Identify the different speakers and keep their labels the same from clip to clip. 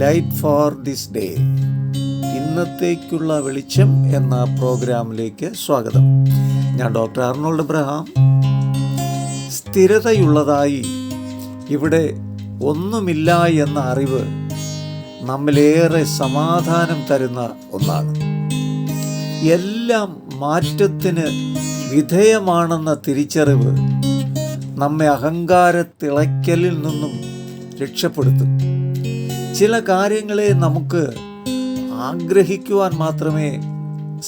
Speaker 1: Light for this day. ഇന്നത്തേക്കുള്ള വെളിച്ചം എന്ന പ്രോഗ്രാമിലേക്ക് സ്വാഗതം. ഞാൻ ഡോക്ടർ അർണോൾഡ് ബ്രഹാം. സ്ഥിരതയുള്ളതായി ഇവിടെ ഒന്നുമില്ല എന്ന അറിവ് നമ്മിലേറെ സമാധാനം തരുന്ന ഒന്നാണ്. എല്ലാം മാറ്റത്തിന് വിധേയമാണെന്ന തിരിച്ചറിവ് നമ്മെ അഹങ്കാരത്തിളയ്ക്കലിൽ നിന്നും രക്ഷപ്പെടുത്തും. ചില കാര്യങ്ങളെ നമുക്ക് ആഗ്രഹിക്കുവാൻ മാത്രമേ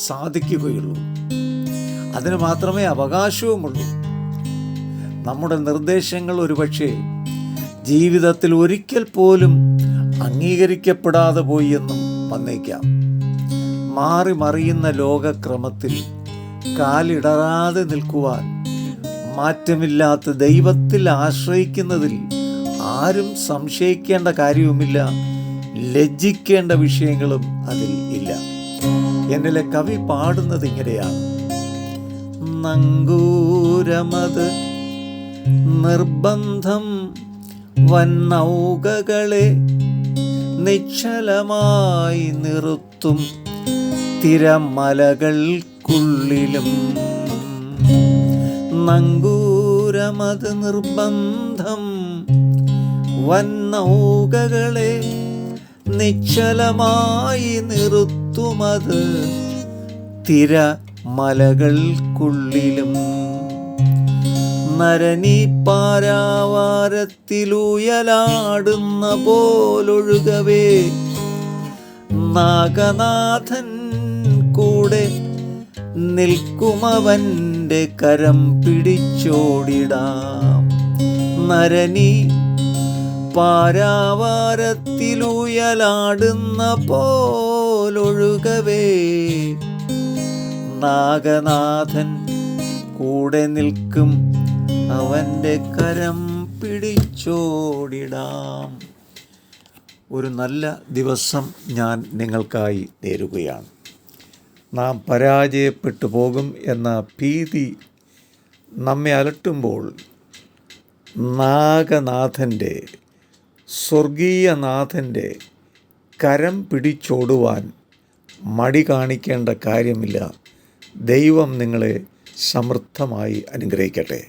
Speaker 1: സാധിക്കുകയുള്ളൂ. അതിന് മാത്രമേ അവകാശവുമുള്ളൂ. നമ്മുടെ നിർദ്ദേശങ്ങൾ ഒരുപക്ഷെ ജീവിതത്തിൽ ഒരിക്കൽ പോലും അംഗീകരിക്കപ്പെടാതെ പോയി എന്നും വന്നേക്കാം. മാറി മറിയുന്ന ലോകക്രമത്തിൽ കാലിടറാതെ നിൽക്കുവാൻ മാറ്റമില്ലാത്ത ദൈവത്തിൽ ആശ്രയിക്കുന്നതിൽ ആരും സംശയിക്കേണ്ട കാര്യവുമില്ല. ലജ്ജിക്കേണ്ട വിഷയങ്ങളും അതിൽ ഇല്ല. എന്നിലെ കവി പാടുന്നത് ഇങ്ങനെയാണ്. നങ്കൂരമത് നിർബന്ധം വന്നൗകകളെ നിശ്ചലമായി നിർത്തും തിരമലകൾക്കുള്ളിലും. നങ്കൂരമത് നിർബന്ധം വന്നൗകകളെ നിശ്ചലമായി നിർത്തുമത് തിര മലകൾക്കുള്ളിലും നരനി പാരാവാരത്തിലുയലാടുന്ന പോലൊഴുകവേ നാഗനാഥൻ കൂടെ നിൽക്കുമവന്റെ കരം പിടിച്ചോടിടാം. നരനി പാരാവാരത്തിലുയലാടുന്ന പോലൊഴുകവേ. നാഗനാഥൻ കൂടെ നിൽക്കും അവന്റെ കരം പിടിച്ചോടിടാം. ഒരു നല്ല ദിവസം ഞാൻ നിങ്ങൾക്കായി നേരുകയാണ്. നാം പരാജയപ്പെട്ടു പോകും എന്ന ഭീതി നമ്മെ അലട്ടുമ്പോൾ നാഗനാഥന്റെ സ്വർഗീയനാഥന്റെ കരം പിടിച്ചോടുവാൻ മടി കാണിക്കേണ്ട കാര്യമില്ല. ദൈവം നിങ്ങളെ സമൃദ്ധമായി അനുഗ്രഹിക്കട്ടെ.